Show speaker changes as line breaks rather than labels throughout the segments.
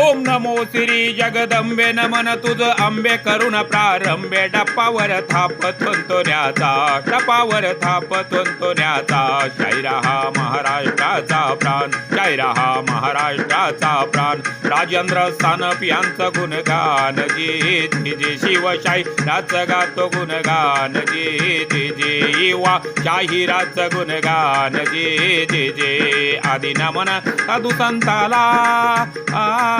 ओम नमो श्री जगदंबे नमन तुझ आंबे करुण प्रारंभे. डप्पावर थाप न्याचा टपावर थाप न्याचा. शायरा हा महाराष्ट्राचा प्राण शायरा हा महाराष्ट्राचा प्राण. राजेंद्र सानप यांचं गुणगान जे जे जे शिवशाही राच गातो गुणगान जे जे जे युवा शाहिराचं गुणगान जे जे जे आदि नमन साधू संताला.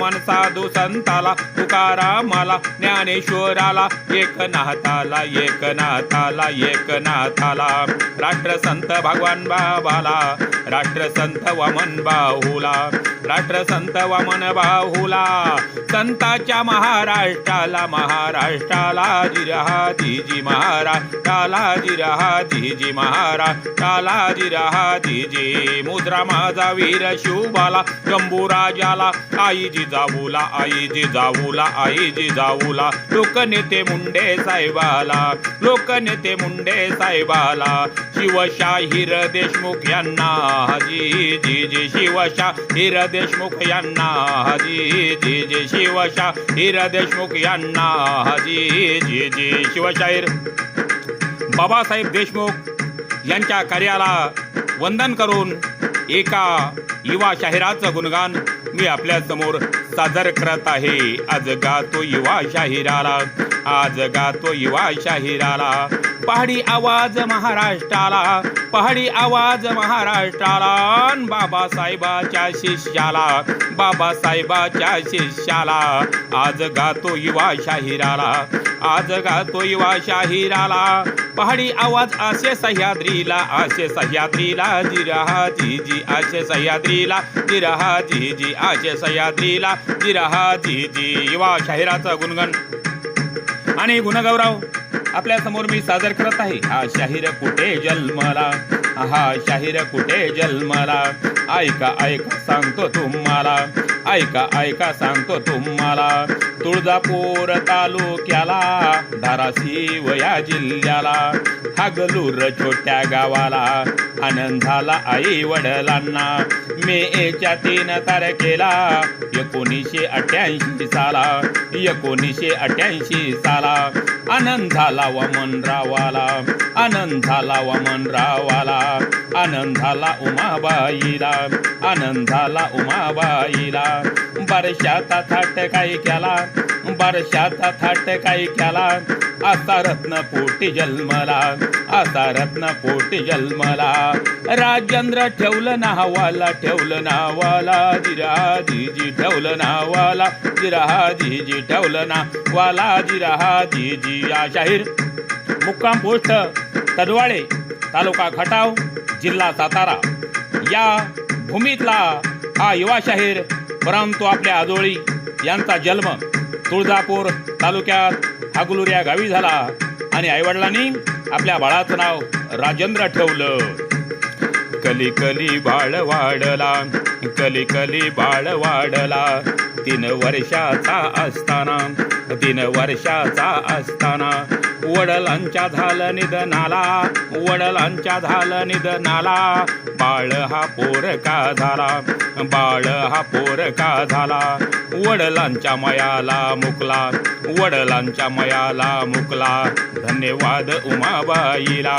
आदिनमन साधू संताला तुकारामाला ज्ञानेश्वराला एकनाथाला एकनाथाला एकनाथाला. राष्ट्रसंत भगवान बाबाला राष्ट्रसंत वामन बाहुला राष्ट्रसंत वामन बाहुला. संताच्या महाराष्ट्राला महाराष्ट्राला जिरहा जिजी महाराष्ट्राला जिरहा जिजी महाराष्ट्राला जिरहा जिजी मुद्रा माझा वीर शिवबाला शंभूराजाला आईजी जाऊला आई जिजाऊला आई जिजाऊला लोकनेते मुंडे साहेबाला. लोकनेते मुंडे साहेबाला. शिवशाहीर देशमुख यांना हजी जी जी. शिवशाहीर देशमुख यांना हजी जी जी. शिवशाहीर देशमुख यांना हजी जी जी. शिवशाहीर. बाबासाहेब देशमुख यांच्या कार्याला वंदन करून एका युवा शाहिराचं गुणगान मी आपल्यासमोर सादर करत आहे. आज गातो युवा शाहिराला. आज गातो युवा शाहिराला. पहाडी आवाज महाराष्ट्राला पहाडी आवाज महाराष्ट्राला. बाबासाहेबाच्या शिष्याला बाबासाहेबाच्या शिष्याला. आज गातो युवा शाहिराला आज गातो युवा शाहिराला. पहाडी आवाज आशे सह्याद्रीला आशे सह्याद्रीला. जिरहा जी जी आशे सह्याद्रीला. जिरहा जी जी आशे सह्याद्रीला. जिरहा जी जी युवा शाहिराचं गुणगण. आणि गुणगौरव आपल्यासमोर मी सादर करत आहे. हा शाहीर कुठे जन्मला? हा शाहीर कुठे जन्मला? ऐका ऐका सांगतो तुम्हाला. ऐका ऐका सांगतो तुम्हाला. तुळजापूर तालुक्याला धाराशिव या जिल्ह्याला. हागलूर छोट्या गावाला. आनंद झाला आई वडिलांना. मेच्या तीन तारखेला एकोणीसशे अठ्याऐंशी साला एकोणीसशे अठ्याऐंशी साला. आनंद झाला वामनरावाला आनंद झाला वामनरावाला आनंद झाला उमाबाईला आनंद झाला उमाबाईला. बरशाचा थाट काही केला? बरशाचा थाट काही केला? असा रत्न पोटी जन्मला असा रत्न पोटी जन्मला. राजेंद्र ठेवलं नावाला ठेवलं नावाला जिरा ठेवलं नावाला जिरा ठेवलं नावाला जिरा जीजी या शाहीर. मुक्काम पोस्ट तडवाळे तालुका खटाव जिल्हा सातारा. या भूमीतला हा युवा शाहीर परंतु आपल्या आजोळी यांचा जन्म तुळजापूर तालुक्यात हागुलूर या गावी झाला. आणि आईवडिलांनी आपल्या बाळाचं नाव राजेंद्र ठेवलं. कली कली बाळ वाढला. कली कली बाळ वाढला. तीन वर्षाचा असताना तीन वर्षाचा असताना वडिलांच्या झालं निधनाला वडिलांच्या झालं निधनाला बाळ हा पोर का झाला बाळ हा पोर का झाला वडिलांच्या मयाला मुकला वडिलांच्या मयाला मुकला. धन्यवाद उमाबाईला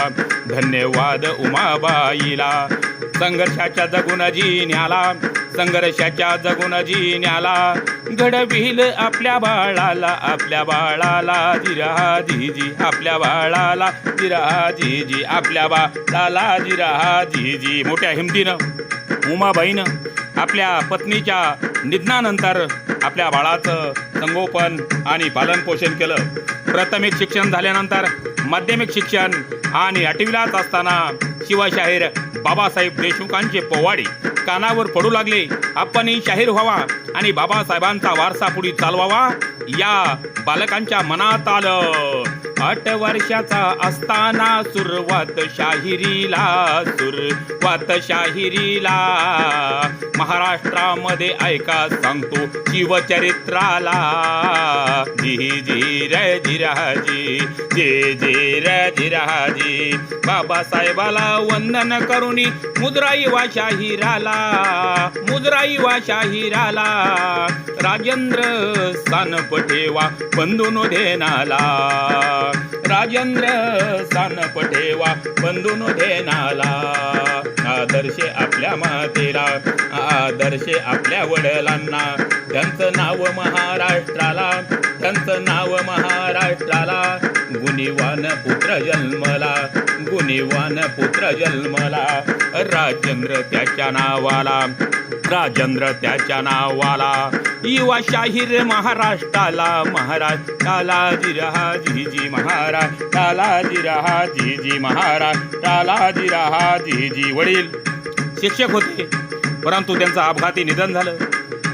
धन्यवाद उमाबाईला. संघर्षाच्या जगून जिन्याला संघर्षाच्या जगून जिन्याला घडविल आपल्या बाळाला आपल्या बाळाला जिरहा जीजी आपल्या बाळाला जिरहा जीजी आपल्या बाळाला जिरहा जीजी मोठ्या हिमतीनं उमाबाईनं आपल्या पत्नीच्या निधनानंतर आपल्या बाळाचं संगोपन आणि पालनपोषण केलं. प्राथमिक शिक्षण झाल्यानंतर माध्यमिक शिक्षण आणि आठवीलाच असताना शिवशाहीर बाबासाहेब देशमुखांचे पोवाडी कानावर पडू लागले. आपणही शाहीर व्हावा आणि बाबासाहेबांचा वारसा पुढे चालवावा. या बालकांच्या मनात आलं. आठ वर्षाचा असताना सुरुवात शाहिरीला सुरुवात शाहिरीला. महाराष्ट्रामध्ये ऐका सांगतो शिवचरित्राला. जी जी र जिराजी जे जे र जिराजी बाबासाहेबाला वंदन करुणी मुद्राई वा शाहिराला मुद्राई वा शाहिराला. राजेंद्र स्थान ठेवा बंधून धेनाला. राजेंद्र सानप ठेवा बंधून देनाला. आदर्शे आपल्या मातेला आदर्शे आपल्या वडिलांना. त्यांचं नाव महाराष्ट्राला त्यांचं नाव महाराष्ट्राला. गुणीवान पुत्र जन्मला गुणीवान पुत्र जन्मला. राजेंद्र त्याच्या नावाला राजेंद्र त्याच्या नावाला. युवा शाहीर महाराष्ट्राला महाराष्ट्राला जिरहा जी जी महाराष्ट्राला जिरहा जी जी महाराष्ट्राला जिरहा जिजी वडील. शिक्षक होते परंतु त्यांचं अपघाती निधन झालं.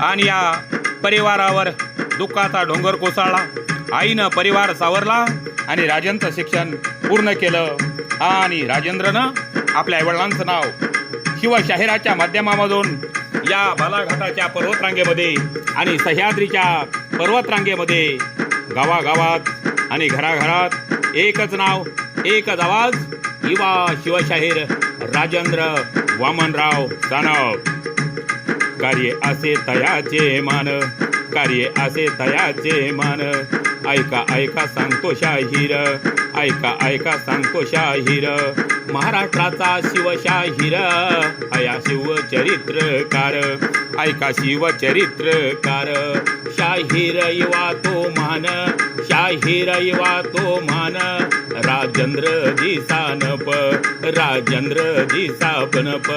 आणि या परिवारावर दुःखाचा डोंगर कोसळला. आईनं परिवार सावरला. आणि राजेंद्रचं शिक्षण पूर्ण केलं. आणि राजेंद्रनं आपल्या आईवडिलांचं नाव शिवशाहिराच्या माध्यमामधून या बालाघाटाच्या पर्वतरांगेमध्ये आणि सह्याद्रीच्या पर्वतरांगेमध्ये गावागावात आणि घराघरात एकच नाव एकच आवाज युवा शिवशाहीर राजेंद्र वामनराव सानप. कार्य असे तयाचे मान कार्य असे तयाचे मान. ऐका ऐका सांगतो शाहीर. ऐका ऐका सांगतो शाहीर. महाराष्ट्राचा शिवशाहीर. हया शिवचरित्रकार. ऐका शिवचरित्रकार. शाहीर युवा तो मान शाहीर युवा तो मान. राजेंद्र जी सानप राजेंद्र जी सापनप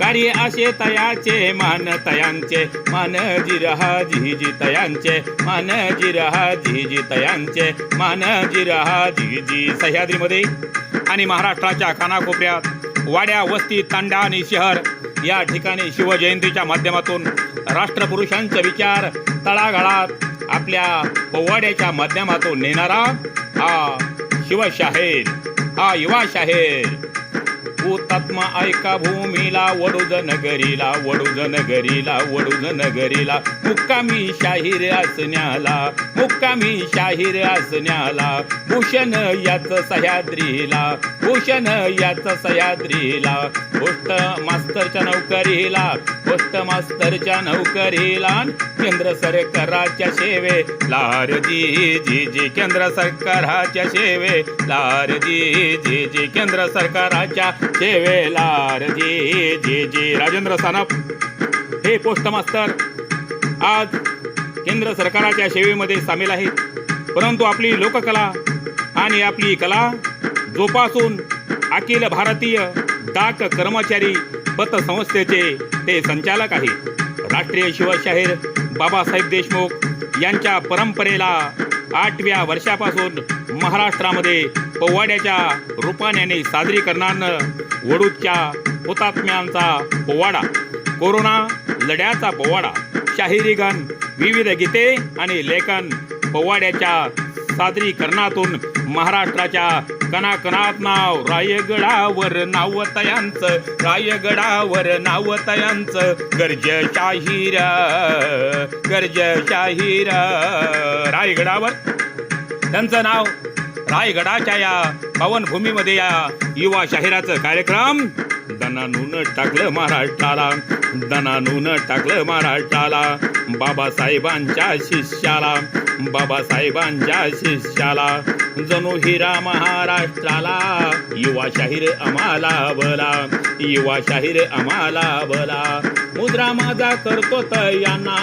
कार्य असे तयाचे मान तयांचे मान जिरहा जी तयांचे मान जिरहा जी तयांचे मान जिरहा जी सह्याद्रीमध्ये आणि महाराष्ट्राच्या कानाकोपऱ्यात वाड्या वस्ती तांडा आणि शहर या ठिकाणी शिवजयंतीच्या माध्यमातून राष्ट्रपुरुषांचे विचार तळागाळात आपल्या पोवाड्याच्या माध्यमातून नेणारा हा शिवशाहीर हा युवा शाहीर. हुतात्मा ऐका भूमीला वडुज नगरीला वडुज नगरीला वडुज नगरीला मुक्कामी शाहीर असण्याला मुक्कामी शाहीर असण्याला. भूषण याच सह्याद्रीला. भूषण याचा सह्याद्रीला गोष्ट मास्तरच्या नौकरीला गोष्ट मास्तरच्या नौकरीला. केंद्र सरकाराच्या सेवे लारजी जी जी केंद्र सरकाराच्या सेवे लारजी जी जी केंद्र सरकाराच्या सेवे लार जी जी राजेंद्र सानप. हे पोस्ट मास्तर आज केंद्र सरकाराच्या सेवेमध्ये सामील आहेत. परंतु आपली लोककला आणि आपली कला जोपासून अखिल भारतीय डाक कर्मचारी पतसंस्थेचे ते संचालक आहेत. राष्ट्रीय शिवशाहीर बाबासाहेब देशमुख यांच्या परंपरेला आठव्या वर्षापासून महाराष्ट्रामध्ये पोवाड्याच्या रूपाने सादरीकरणानं वडूच्या हुतात्म्यांचा पोवाडा कोरोना लढ्याचा पोवाडा शाहिरी विविध गीते आणि लेखन पोवाड्याच्या सादरीकरणातून महाराष्ट्राच्या कणाकणात नाव. रायगडावर नावतयांचं रायगडावर नावतयांचं गर्जच्या शाहीर गर्जच्या शाहीर रायगडावर. त्यांचं नाव रायगडाच्या या पावनभूमीमध्ये या युवा शाहिराचं कार्यक्रम. दनानून टाकलं महाराष्ट्राला दनानून टाकलं महाराष्ट्राला बाबासाहेबांच्या शिष्याला बाबासाहेबांच्या शिष्याला. जणू हिरा महाराष्ट्राला युवा शाहीर आम्हाला बला युवा शाहीर आम्हाला बला. मुद्रा माझा करतो त यांना.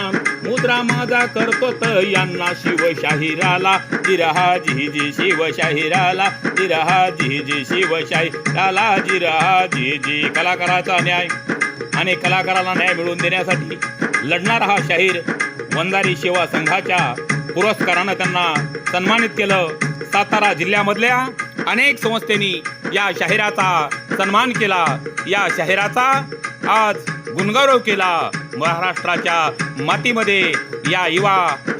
मुद्रा माझा करतो त यांना. शिवशाहिराला जिरहा जी जी शिवशाहिराला. जिरहा जी जी शिवशाहिराला जिरहा जी जी कलाकाराचा न्याय. आणि कलाकाराला न्याय मिळवून देण्यासाठी लढणारा हा शाहीर वंजारी सेवा संघाच्या पुरस्कारानं त्यांना सन्मानित केलं. सातारा जिल्ह्यामधल्या अनेक संस्थेनी या शाहिराचा सन्मान केला. या शाहिराचा आज गुणगौरव केला महाराष्ट्राच्या मातीमध्ये या युवा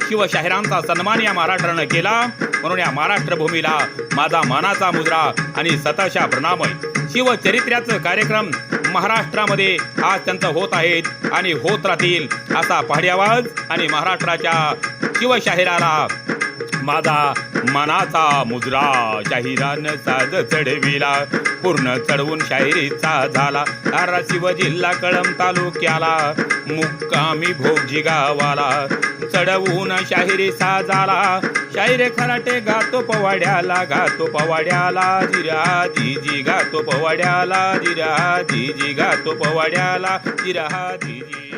शिवशाहिरांचा सन्मान या महाराष्ट्रानं केला. म्हणून या महाराष्ट्र भूमीला माझा मानाचा मुद्रा आणि सतशा आहे शिवचरित्र्याचं कार्यक्रम महाराष्ट्रामध्ये आज त्यांचं होत आहेत आणि होत राहतील असा पहाडी आवाज आणि महाराष्ट्राच्या शिवशाहिराला माझा मनाचा मुजरा शाहिरानं साज चढविला. पूर्ण चढवून शाहिरीचा झाला. धाराशिव जिल्हा कळम तालुक्याला. मुक्कामी भोगजी गावाला. चढवून शाहिरी साजाला शाहिरे खराटे गातो पवाड्याला गातो पवाड्याला जिरा जी गातो पवाड्याला जिरा जी गातो पवाड्याला जिरा जी.